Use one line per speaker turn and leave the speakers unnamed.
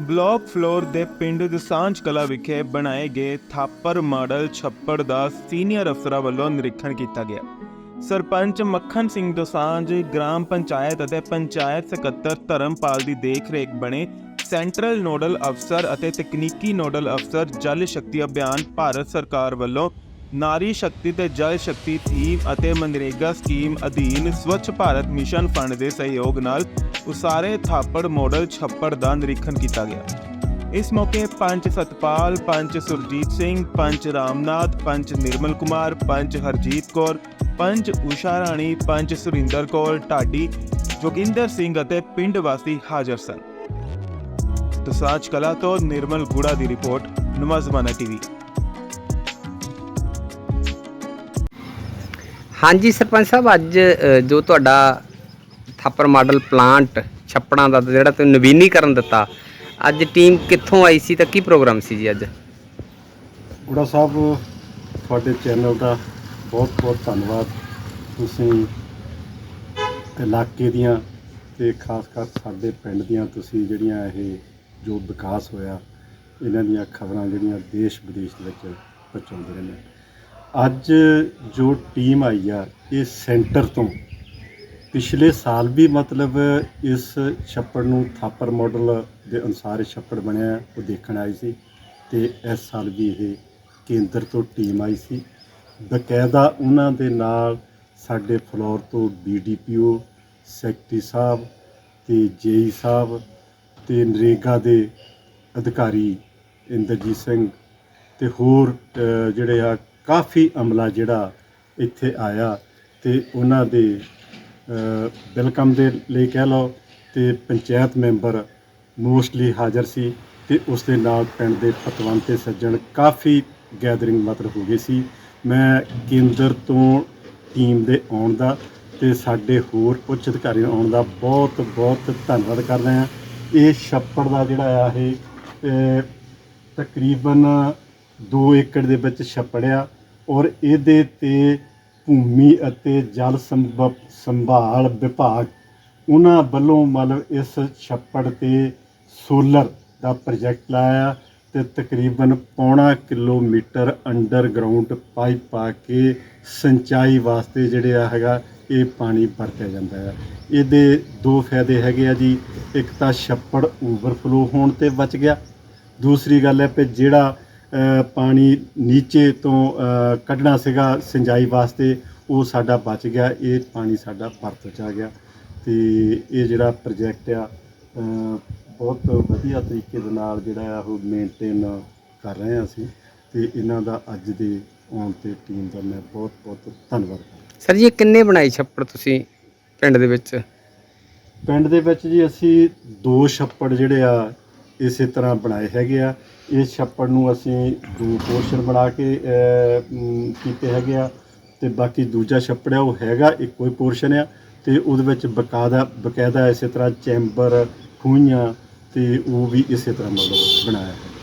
Block floor ਦੇ ਪਿੰਡ ਦਸਾਂਝ ਕਲਾ ਵਿਖੇ ਬਣਾਏ ਗਏ ਥਾਪਰ ਮਾਡਲ ਛੱਪੜ ਦਾ ਸੀਨੀਅਰ ਅਫਸਰਾਂ ਵੱਲੋਂ ਨਿਰੀਖਣ ਕੀਤਾ ਗਿਆ। ਸਰਪੰਚ ਮੱਖਣ ਸਿੰਘ ਦੋਸਾਂਝ, ਗ੍ਰਾਮ ਪੰਚਾਇਤ ਅਤੇ ਪੰਚਾਇਤ ਸਕੱਤਰ ਧਰਮਪਾਲ ਦੀ ਦੇਖਰੇਖ ਬਣੇ ਸੈਂਟਰਲ ਨੋਡਲ ਅਫਸਰ ਅਤੇ ਤਕਨੀਕੀ ਨੋਡਲ ਅਫਸਰ ਜਲ ਸ਼ਕਤੀ ਅਭਿਆਨ ਭਾਰਤ ਸਰਕਾਰ ਵੱਲੋਂ ਨਾਰੀ ਸ਼ਕਤੀ ਤੇ ਜਲ ਸ਼ਕਤੀ ਥੀਮ ਅਤੇ ਮਨਰੇਗਾ ਸਕੀਮ ਅਧੀਨ ਸਵੱਛ ਭਾਰਤ ਮਿਸ਼ਨ ਫੰਡ ਦੇ ਸਹਿਯੋਗ ਨਾਲ ਉਸਾਰੇ ਥਾਪੜ ਮਾਡਲ ਛੱਪੜ ਦਾ ਨਿਰੀਖਣ ਕੀਤਾ ਗਿਆ। ਇਸ ਮੌਕੇ ਪੰਚ ਸਤਪਾਲ ਪੰਚ ਸੁਰਜੀਤ ਸਿੰਘ ਪੰਚ ਰਾਮਨਾਥ ਪੰਚ ਨਿਰਮਲ ਕੁਮਾਰ ਪੰਚ ਹਰਜੀਤ ਕੌਰ ਪੰਚ ਊਸ਼ਾ ਰਾਣੀ ਪੰਚ ਸੁਰਿੰਦਰ ਕੌਰ, ਢਾਡੀ, ਜੋਗਿੰਦਰ ਸਿੰਘ ਅਤੇ ਪਿੰਡ ਵਾਸੀ ਹਾਜ਼ਰ ਸਨ। ਤਸਾਜ ਕਲਾ ਤੋਂ ਨਿਰਮਲ ਗੁੜਾ ਦੀ ਰਿਪੋਰਟ ਨਮਾਜ਼ਮਾਨਾ ਟੀਵੀ।
ਹਾਂਜੀ, ਸਰਪੰਚ ਸਾਹਿਬ, ਅੱਜ ਜੋ ਤੁਹਾਡਾ ਥਾਪਰ ਮਾਡਲ ਪਲਾਂਟ ਛੱਪੜਾਂ ਦਾ ਜਿਹੜਾ ਤੁਸੀਂ ਨਵੀਨੀਕਰਨ ਦਿੱਤਾ। ਅੱਜ ਟੀਮ ਕਿੱਥੋਂ ਆਈ ਸੀ ਤਾਂ ਕੀ ਪ੍ਰੋਗਰਾਮ ਸੀ ਜੀ ਅੱਜ?
ਗੁੜਾ ਸਾਹਿਬ, ਤੁਹਾਡੇ ਚੈਨਲ ਦਾ ਬਹੁਤ ਬਹੁਤ ਧੰਨਵਾਦ। ਤੁਸੀਂ ਇਲਾਕੇ ਦੀਆਂ ਤੇ ਖਾਸ ਕਰ ਸਾਡੇ ਪਿੰਡ ਦੀਆਂ ਤੁਸੀਂ ਜਿਹੜੀਆਂ ਇਹ ਜੋ ਵਿਕਾਸ ਹੋਇਆ, ਇਹਨਾਂ ਦੀਆਂ ਖਬਰਾਂ ਜਿਹੜੀਆਂ ਦੇਸ਼ ਵਿਦੇਸ਼ ਦੇ ਵਿੱਚ ਪਹੁੰਚਾਉਂਦੇ ਰਹਿੰਦੇ ਅੱਜ ਜੋ ਟੀਮ ਆਈ ਆ, ਇਹ ਸੈਂਟਰ ਤੋਂ ਪਿਛਲੇ ਸਾਲ ਵੀ ਮਤਲਬ ਇਸ ਛੱਪੜ ਨੂੰ ਥਾਪਰ ਮਾਡਲ ਦੇ ਅਨੁਸਾਰ ਇਹ ਛੱਪੜ ਬਣਿਆ, ਉਹ ਦੇਖਣ ਆਈ ਸੀ ਤੇ ਇਸ ਸਾਲ ਵੀ ਇਹ ਕੇਂਦਰ ਤੋਂ ਟੀਮ ਆਈ ਸੀ। ਬਕਾਇਦਾ ਉਹਨਾਂ ਦੇ ਨਾਲ ਸਾਡੇ ਫਲੋਰ ਤੋਂ ਬੀਡੀਪੀਓ ਸੈਕਟਰੀ ਸਾਹਿਬ ਤੇ ਜੇਈ ਸਾਹਿਬ ਤੇ ਨਰੇਗਾ ਦੇ ਅਧਿਕਾਰੀ ਇੰਦਰਜੀਤ ਸਿੰਘ ਤੇ ਹੋਰ ਜਿਹੜੇ ਆ ਕਾਫੀ ਅਮਲਾ ਜਿਹੜਾ ਇੱਥੇ ਆਇਆ ਤੇ ਉਹਨਾਂ ਦੇ ਵੈਲਕਮ ਦੇ ਲਈ ਕਹਿ ਲਓ ਤੇ ਪੰਚਾਇਤ ਮੈਂਬਰ ਮੋਸਟਲੀ ਹਾਜ਼ਰ ਸੀ ਤੇ ਉਸ ਦੇ ਨਾਲ ਪਿੰਡ ਦੇ ਪਤਵੰਤੇ ਸੱਜਣ ਕਾਫੀ ਗੈਦਰਿੰਗ ਮਤਲਬ ਹੋ ਗਈ ਸੀ। ਮੈਂ ਕੇਂਦਰ ਤੋਂ ਟੀਮ ਦੇ ਆਉਣ ਦਾ ਤੇ ਸਾਡੇ ਹੋਰ ਉੱਚ ਅਧਿਕਾਰੀਆਂ ਆਉਣ ਦਾ ਬਹੁਤ ਬਹੁਤ ਧੰਨਵਾਦ ਕਰਦੇ ਹਾਂ। ਇਹ ਛੱਪੜ ਦਾ ਜਿਹੜਾ ਆ ਇਹ ਤਕਰੀਬਨ 2 ਏਕੜ ਦੇ ਵਿੱਚ ਛੱਪੜਿਆ ਔਰ ਇਹਦੇ ਤੇ ਭੂਮੀ ਅਤੇ ਜਲ ਸੰਭ- ਸੰਭਾਲ ਵਿਭਾਗ, ਉਹਨਾਂ ਵੱਲੋਂ ਮਤਲਬ ਇਸ ਛੱਪੜ ਤੇ ਸੋਲਰ ਦਾ ਪ੍ਰੋਜੈਕਟ ਲਾਇਆ ਤੇ ਤਕਰੀਬਨ ਪੌਣਾ ਕਿਲੋਮੀਟਰ ਅੰਡਰਗਰਾਉਂਡ ਪਾਈਪ ਪਾ ਕੇ ਸਿੰਚਾਈ ਵਾਸਤੇ ਜਿਹੜੇ ਆ ਹੈਗਾ, ਇਹ ਪਾਣੀ ਵਰਤਿਆ ਜਾਂਦਾ ਹੈ। ਇਹਦੇ ਦੋ ਫਾਇਦੇ ਹੈਗੇ ਆ ਜੀ। ਇੱਕ ਤਾਂ ਛੱਪੜ ਓਵਰਫਲੋ ਹੋਣ ਤੇ ਬਚ ਗਿਆ। ਦੂਸਰੀ ਗੱਲ ਹੈ ਕਿ ਜਿਹੜਾ ਪਾਣੀ ਨੀਚੇ ਤੋਂ ਕੱਢਣਾ ਸੀਗਾ ਸਿੰਜਾਈ ਵਾਸਤੇ ਉਹ ਸਾਡਾ ਬਚ ਗਿਆ ਇਹ ਪਾਣੀ ਸਾਡਾ ਵਰਤ ਚ ਆ ਗਿਆ। ਤੇ ਇਹ ਜਿਹੜਾ ਪ੍ਰੋਜੈਕਟ ਆ ਬਹੁਤ ਵਧੀਆ ਤਰੀਕੇ ਦੇ ਨਾਲ ਜਿਹੜਾ ਆ ਉਹ ਮੇਨਟੇਨ ਕਰ ਰਹੇ ਹਾਂ ਅਸੀਂ ਤੇ ਇਹਨਾਂ ਦਾ ਅੱਜ ਦੇ ਆਉਣ ਤੇ ਟੀਮ ਦਾ ਮੈਂ ਬਹੁਤ ਬਹੁਤ ਧੰਨਵਾਦ ਕਰਦਾ।
ਸਰ ਜੀ ਇਹ ਕਿੰਨੇ ਬਣਾਈ ਛੱਪੜ ਤੁਸੀਂ ਪਿੰਡ ਦੇ ਵਿੱਚ?
ਪਿੰਡ ਦੇ ਵਿੱਚ ਜੀ ਅਸੀਂ ਦੋ ਛੱਪੜ ਜਿਹੜੇ ਆ ਇਸੇ ਤਰ੍ਹਾਂ ਬਣਾਏ ਹੈਗੇ ਆ। ਇਸ ਛੱਪੜ ਨੂੰ ਅਸੀਂ ਦੋ ਪੋਰਸ਼ਨ ਬਣਾ ਕੇ ਕੀਤੇ ਹੈਗੇ ਆ ਤੇ ਬਾਕੀ ਦੂਜਾ ਛੱਪੜ ਆ, ਉਹ ਹੈਗਾ, ਇੱਕੋ ਹੀ ਪੋਰਸ਼ਨ ਆ ਤੇ ਉਹਦੇ ਵਿੱਚ ਬਕਾਇਦਾ ਬਕਾਇਦਾ ਇਸੇ ਤਰ੍ਹਾਂ ਚੈਂਬਰ, ਖੂਹੀਆਂ ਤੇ ਉਹ ਵੀ ਇਸੇ ਤਰ੍ਹਾਂ ਮਤਲਬ ਬਣਾਇਆ ਹੈ।